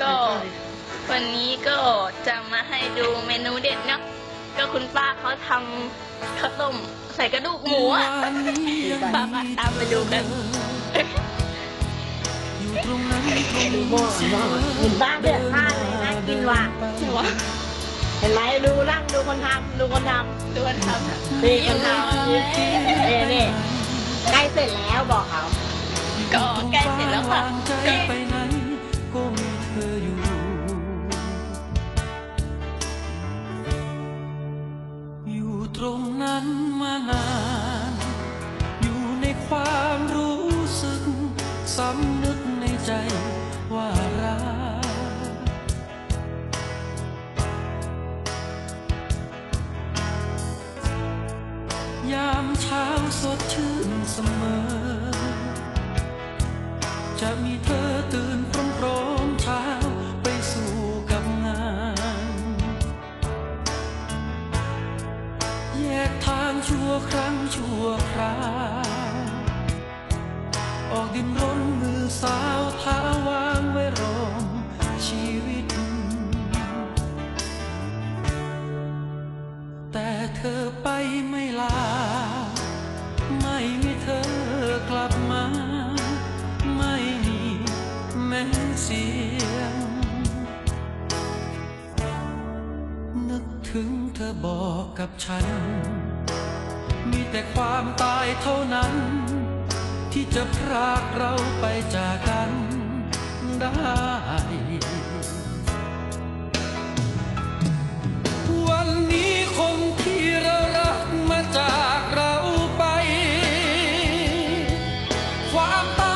ก็วันนี้ก็จะมาให้ดูเมนูเด็ดเนาะก็คุณป้าเขาทำข้าวต้มใส่กระดูกหมูอะป้ามาตามไปดูกันดูหม้อหม้อเห็นบ้านเดือดข้าวเลยน่ากินว่ะเห็นไหมดูนั่งดูคนทำดูคนทดูกันทำำนี่คนทำนี่นี่นี่ใกล้เสร็จแล้วบอกเขาก็ใกล้เสร็จแล้วค่ะานาน อยู่ในความรู้สึกสำนึกในใจว่ารักยามเช้าสดชื่นเสมอ จะมีเธอตื่นพร้อม แยกทางชั่วครั้งชั่วคราวออกดินรนมือสาวเท้าวา ถึงเธอบอกกับฉัน มีแต่ความตายเท่านั้น ที่จะพรากเราไปจากกันได้ วันนี้คนที่เรารักมาจากเราไป ความตาย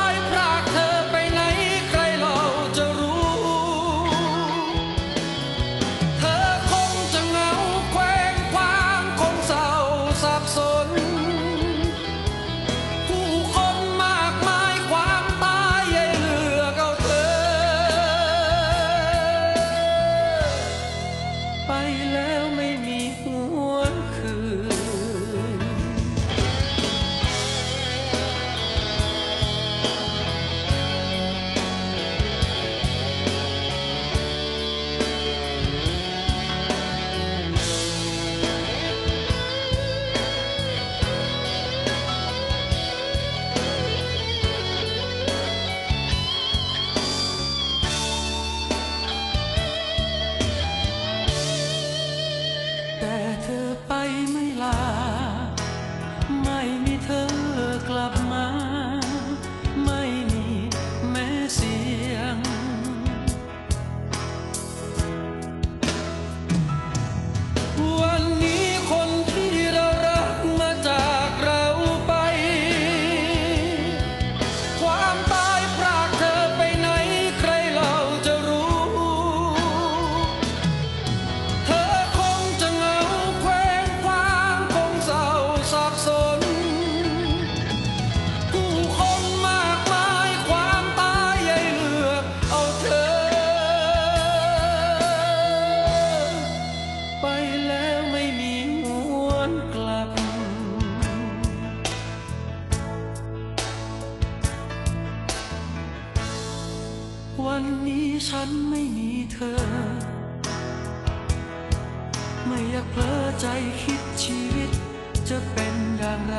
วันนี้ฉันไม่มีเธอ ไม่อยากเพลอใจคิดชีวิตจะเป็นอย่างไร